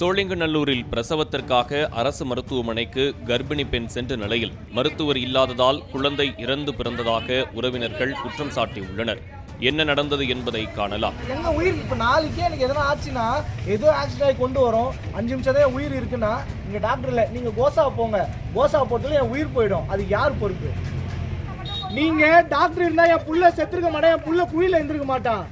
சோழிங்கநல்லூரில் பிரசவத்திற்காக அரசு மருத்துவமனைக்கு கர்ப்பிணி பெண் சென்ற நிலையில் மருத்துவர் இல்லாததால் குழந்தை இறந்து பிறந்ததாக உறவினர்கள் குற்றம் சாட்டியுள்ளனர். என்ன நடந்தது என்பதை காணலாம். எங்க உயிர் இப்போ நாளைக்கே எனக்கு எதனா ஆச்சுன்னா ஏதோ ஆக்சிடென்ட் ஆகி கொண்டு வரும். அஞ்சு நிமிஷத்தே உயிர் இருக்குன்னா இங்க டாக்டர் இல்லை நீங்க கோசா போங்க. கோசா போறதுல என் உயிர் போயிடும். அது யார் பொறுப்பு? நீங்க டாக்டர் இருந்தா என் புள்ள செத்துருக்க மாட்டேன் என் புள்ள குழியில இருந்திருக்க மாட்டான்.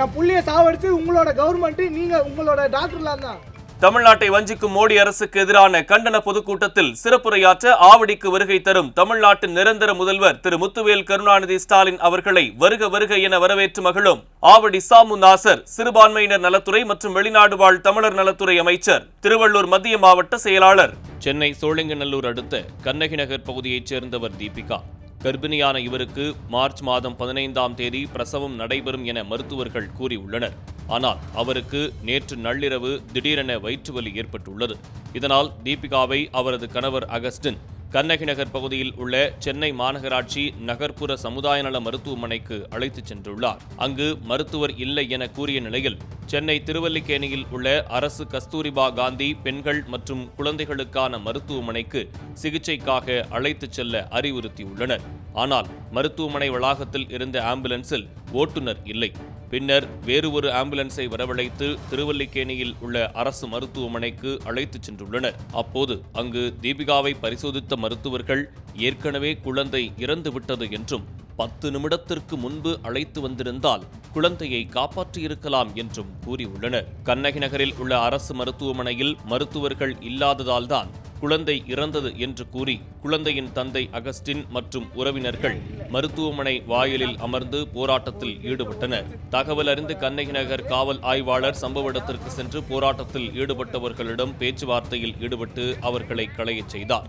என் புள்ளைய சாவடிச்சு உங்களோட கவர்மெண்ட் நீங்க உங்களோட டாக்டர்லாம் தான் தமிழ்நாட்டை வஞ்சிக்கும் மோடி அரசுக்கு எதிரான கண்டன பொதுக்கூட்டத்தில் சிறப்புரையாற்ற ஆவடிக்கு வருகை தரும் தமிழ்நாட்டின் நிரந்தர முதல்வர் திரு முத்துவேல் கருணாநிதி ஸ்டாலின் அவர்களை வருக வருக என வரவேற்று மகிழும் ஆவடி சாமு நாசர் சிறுபான்மையினர் நலத்துறை மற்றும் வெளிநாடு வாழ் தமிழர் நலத்துறை அமைச்சர் திருவள்ளூர் மத்திய மாவட்ட செயலாளர். சென்னை சோழிங்கநல்லூர் அடுத்த கண்ணகி நகர் பகுதியைச் சேர்ந்தவர் தீபிகா. கர்ப்பிணியான இவருக்கு மார்ச் மாதம் பதினைந்தாம் தேதி பிரசவம் நடைபெறும் என மருத்துவர்கள் கூறியுள்ளனர். ஆனால் அவருக்கு நேற்று நள்ளிரவு திடீரென வயிற்றுவலி ஏற்பட்டுள்ளது. இதனால் தீபிகாவை அவரது கணவர் அகஸ்டின் கண்ணகி நகர் பகுதியில் உள்ள சென்னை மாநகராட்சி நகர்ப்புற சமுதாய நல மருத்துவமனைக்கு அழைத்துச் சென்றுள்ளார். அங்கு மருத்துவர் இல்லை என கூறிய நிலையில் சென்னை திருவல்லிக்கேணியில் உள்ள அரசு கஸ்தூரிபா காந்தி பெண்கள் மற்றும் குழந்தைகளுக்கான மருத்துவமனைக்கு சிகிச்சைக்காக அழைத்துச் செல்ல அறிவுறுத்தியுள்ளனர். ஆனால் மருத்துவமனை வளாகத்தில் இருந்த ஆம்புலன்ஸில் ஓட்டுநர் இல்லை. பின்னர் வேறு ஒரு ஆம்புலன்ஸை வரவழைத்து திருவல்லிக்கேணியில் உள்ள அரசு மருத்துவமனைக்கு அழைத்துச் சென்றுள்ளனர். அப்போது அங்கு தீபிகாவை பரிசோதித்த மருத்துவர்கள் ஏற்கனவே குழந்தை இறந்துவிட்டது என்றும் பத்து நிமிடத்திற்கு முன்பு அழைத்து வந்திருந்தால் குழந்தையை காப்பாற்றியிருக்கலாம் என்றும் கூறியுள்ளனர். கண்ணகி நகரில் உள்ள அரசு மருத்துவமனையில் மருத்துவர்கள் இல்லாததால்தான் குழந்தை இறந்தது என்று கூறி குழந்தையின் தந்தை அகஸ்டின் மற்றும் உறவினர்கள் மருத்துவமனை வாயிலில் அமர்ந்து போராட்டத்தில் ஈடுபட்டனர். தகவல் அறிந்து கண்ணகி நகர் காவல் ஆய்வாளர் சம்பவ இடத்திற்கு சென்று போராட்டத்தில் ஈடுபட்டவர்களிடம் பேச்சுவார்த்தையில் ஈடுபட்டு அவர்களை களையச் செய்தார்.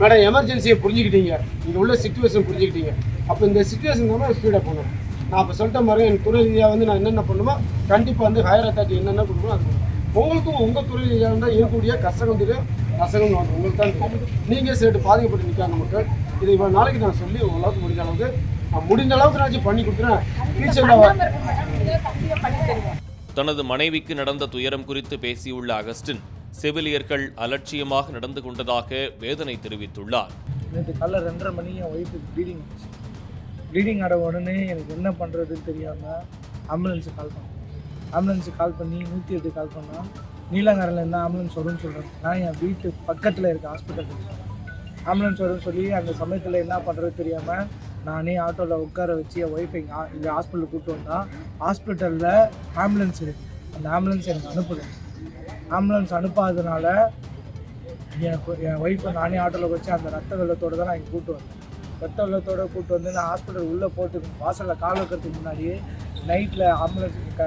மேடம் எமர்ஜென்சியை புரிஞ்சுக்கிட்டீங்க. இங்கே உள்ள சுச்சுவேஷன் புரிஞ்சுக்கிட்டீங்க. அப்போ இந்த சுச்சுவேஷன் தான் ஸ்பீடாக போகணும். நான் அப்போ சொல்லிட்ட மாதிரி என் துணை ரீதியாக வந்து நான் என்னென்ன பண்ணுமோ கண்டிப்பாக வந்து ஹையர் அத்தாரிட்டி என்னென்ன கொடுக்கணும் அது உங்களுக்கும் உங்கள் துறை ரீதியாக இருந்தால் இருக்கக்கூடிய கஷ்டம் தெரியும் வந்து உங்களுக்கு தான் தெரியும். நீங்கள் சேர்த்து பாதிக்கப்பட்டு நிற்காங்க மக்கள். இது இவ்வளோ நாளைக்கு நான் சொல்லி ஓரளவுக்கு முடிஞ்ச அளவுக்கு நான் முடிஞ்ச அளவுக்கு நான் பண்ணி கொடுக்குறேன். ஃபியூச்சரில் தருவேன் தனது மனைவிக்கு நடந்த துயரம் குறித்து பேசியுள்ள அகஸ்டின் செவிலியர்கள் அலட்சியமாக நடந்து கொண்டதாக வேதனை தெரிவித்துள்ளார். நேற்று காலைல ரெண்டரை மணி என் ஒய்ஃபுக்கு ப்ளீடிங் ப்ளீடிங் ஆட உடனே எனக்கு என்ன பண்ணுறதுன்னு தெரியாமல் ஆம்புலன்ஸுக்கு கால் பண்ணேன். ஆம்புலன்ஸுக்கு கால் பண்ணி நூற்றி எட்டு கால் பண்ணால் நீலங்கரில் இருந்தால் ஆம்புலன்ஸ் வரும்னு சொல்கிறேன் நான் என் வீட்டு பக்கத்தில் இருக்க ஹாஸ்பிட்டல் ஆம்புலன்ஸ் வரும்னு சொல்லி அந்த சமயத்தில் என்ன பண்ணுறது தெரியாமல் நானே ஆட்டோவில் உட்கார வச்சு என் ஒய்ஃபை இங்கே ஹாஸ்பிட்டலில் ஹாஸ்பிட்டலுக்கு கூப்பிட்டு வந்தால் ஹாஸ்பிட்டலில் ஆம்புலன்ஸ் இருக்குது அந்த ஆம்புலன்ஸ் எனக்கு அனுப்புது ஆம்புலன்ஸ் அனுப்பாததுனால எனக்கு என் ஒய்ஃபை நானே ஆட்டோவில் வச்சு அந்த ரத்த வெள்ளத்தோடு தான் நான் இங்கே கூப்பிட்டு வந்தேன். ரத்த வெள்ளத்தோடு கூப்பிட்டு வந்து நான் ஹாஸ்பிட்டல் உள்ளே போட்டு வாசலில் கால் வைக்கிறதுக்கு முன்னாடியே நைட்டில் ஆம்புலன்ஸ் க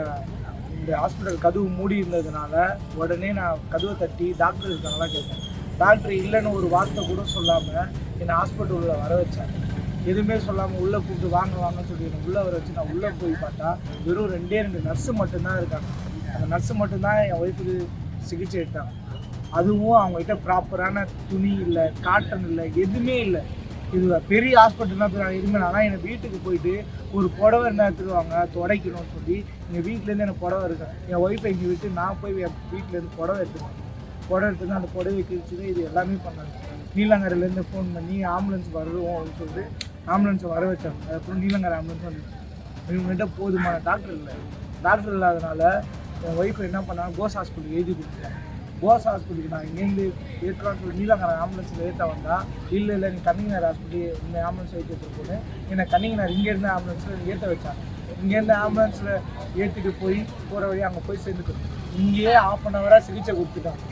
இந்த ஹாஸ்பிட்டல் கதவு மூடி இருந்ததுனால உடனே நான் கதவை தட்டி டாக்டர் இருக்காங்களா கேட்டேன். டாக்டர் இல்லைன்னு ஒரு வார்த்தை கூட சொல்லாமல் என்னை ஹாஸ்பிட்டலில் வர வச்சாங்க எதுவுமே சொல்லாமல் உள்ளே கூப்பிட்டு வாங்க வாங்கன்னு சொல்லி என்னை உள்ளே வர வச்சு நான் உள்ளே போய் பார்த்தா வெறும் ரெண்டே ரெண்டு நர்ஸு மட்டும்தான் இருக்காங்க. அந்த நர்ஸு மட்டும்தான் என் ஒய்ஃபுக்கு சிகிச்சை எடுத்தாங்க. அதுவும் அவங்ககிட்ட ப்ராப்பரான துணி இல்லை காட்டன் இல்லை எதுவுமே இல்லை. இது பெரிய ஹாஸ்பிட்டல்னா எதுவுமே இல்லை. ஆனால் எனக்கு வீட்டுக்கு போயிட்டு ஒரு புடவை என்ன எடுத்துருவாங்க துடைக்கணும்னு சொல்லி எங்கள் வீட்டிலேருந்து எனக்கு புடவை இருக்கு. என் ஒய்ஃபை இங்கே விட்டு நான் போய் என் வீட்டிலேருந்து புடவை எடுத்துருவேன் புடவை எடுத்துட்டு அந்த புடவை கிழிச்சு இது எல்லாமே பண்ணாங்க. நீலங்கரையிலேருந்து ஃபோன் பண்ணி ஆம்புலன்ஸ் வருவோம் அப்படின்னு சொல்லிட்டு ஆம்புலன்ஸை வர வச்சாங்க. அப்புறம் நீலங்கரை ஆம்புலன்ஸ் வந்துச்சு. இவங்ககிட்ட போதுமான டாக்டர் இல்லை. டாக்டர் இல்லாதனால என் ஒய்ஃப் என்ன பண்ணாங்க கோஸ் ஹாஸ்பிட்டல் எழுதி கொடுத்துட்டாங்க. கோஸ் ஹாஸ்பிட்டலுக்கு நான் இங்கேருந்து ஏற்றலாம்னு சொல்லி நீலங்கரை ஆம்புலன்ஸில் ஏற்ற வந்தால் இல்லை இல்லை நீ கன்னிங்கர் ஹாஸ்பிட்டல் இந்த ஆம்புலன்ஸ் ஏற்றிட்டு என்னை கன்னிங்கர் இங்கேருந்து ஆம்புலன்ஸில் ஏற்ற வச்சாங்க. இங்கேருந்து ஆம்புலன்ஸில் ஏற்றிட்டு போய் போகிற வழி அங்கே போய் சேர்ந்துக்கணும் இங்கேயே ஆஃப் அன் ஹவராக சிகிச்சை கொடுத்துட்டாங்க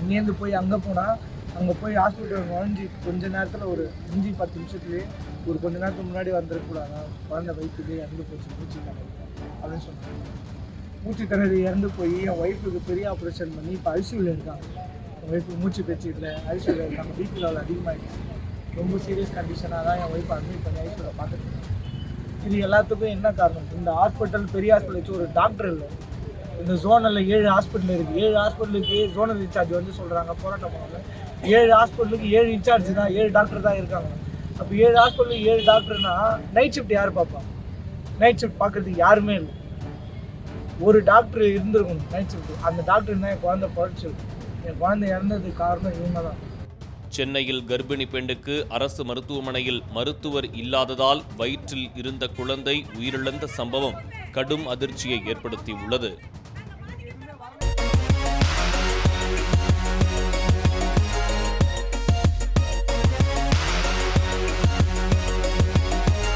இங்கேருந்து போய் அங்கே போனால் அங்கே போய் ஹாஸ்பிட்டல் நுழைஞ்சி கொஞ்ச நேரத்தில் ஒரு அஞ்சு பத்து நிமிஷத்துலேயே ஒரு கொஞ்ச நேரத்துக்கு முன்னாடி வந்துடக்கூடாது குழந்தை வயிற்றுலேயே இறந்து போச்சு மூச்சு அப்படின்னு சொன்னாங்க மூச்சு இறந்து போய் என் ஒய்ஃபுக்கு பெரிய ஆப்ரேஷன் பண்ணி இப்போ ஐசியூவில் இருக்காங்க. என் ஒய்ஃபு மூச்சு பேச்சு இல்லை ஐசியூவில் இருக்காங்க. பிபி லெவல் அதிகமாகிடுச்சு ரொம்ப சீரியஸ் கண்டிஷனாக தான் என் ஒய்ஃப் அட்மிட் பண்ணி ஐசியூவில் பார்த்துட்டு இது எல்லாத்துக்கும் என்ன காரணம்? இந்த ஹாஸ்பிட்டல் பெரிய ஹாஸ்பிட்டல் வச்சு ஒரு டாக்டர் இல்லை. இந்த ஜோனில் ஏழு ஹாஸ்பிட்டல் இருக்குது ஏழு ஹாஸ்பிட்டலுக்கு ஜோனல் இன்சார்ஜ் வந்து சொல்கிறாங்க போராட்டம் பண்ணுவாங்க ஏழு ஹாஸ்பிட்டலுக்கு ஏழு இன்சார்ஜ் தான் ஏழு டாக்டர் தான் இருக்காங்க. அப்போ ஏழு ஹாஸ்பிட்டலுக்கு ஏழு டாக்டர்னா நைட் ஷிஃப்ட் யார் பார்ப்பா? நைட் ஷிஃப்ட் பார்க்குறதுக்கு யாருமே இல்லை. ஒரு டாக்டர் இருந்திருக்கும் நைட் ஷிஃப்ட் அந்த டாக்டர் இருந்தால் என் குழந்தை பழச்சிருக்கும் என் குழந்தை இறந்ததுக்கு காரணம் இவங்க தான். சென்னையில் கர்ப்பிணி பெண்ணுக்கு அரசு மருத்துவமனையில் மருத்துவர் இல்லாததால் வயிற்றில் இருந்த குழந்தை உயிரிழந்த சம்பவம் கடும் அதிர்ச்சியை ஏற்படுத்தியுள்ளது.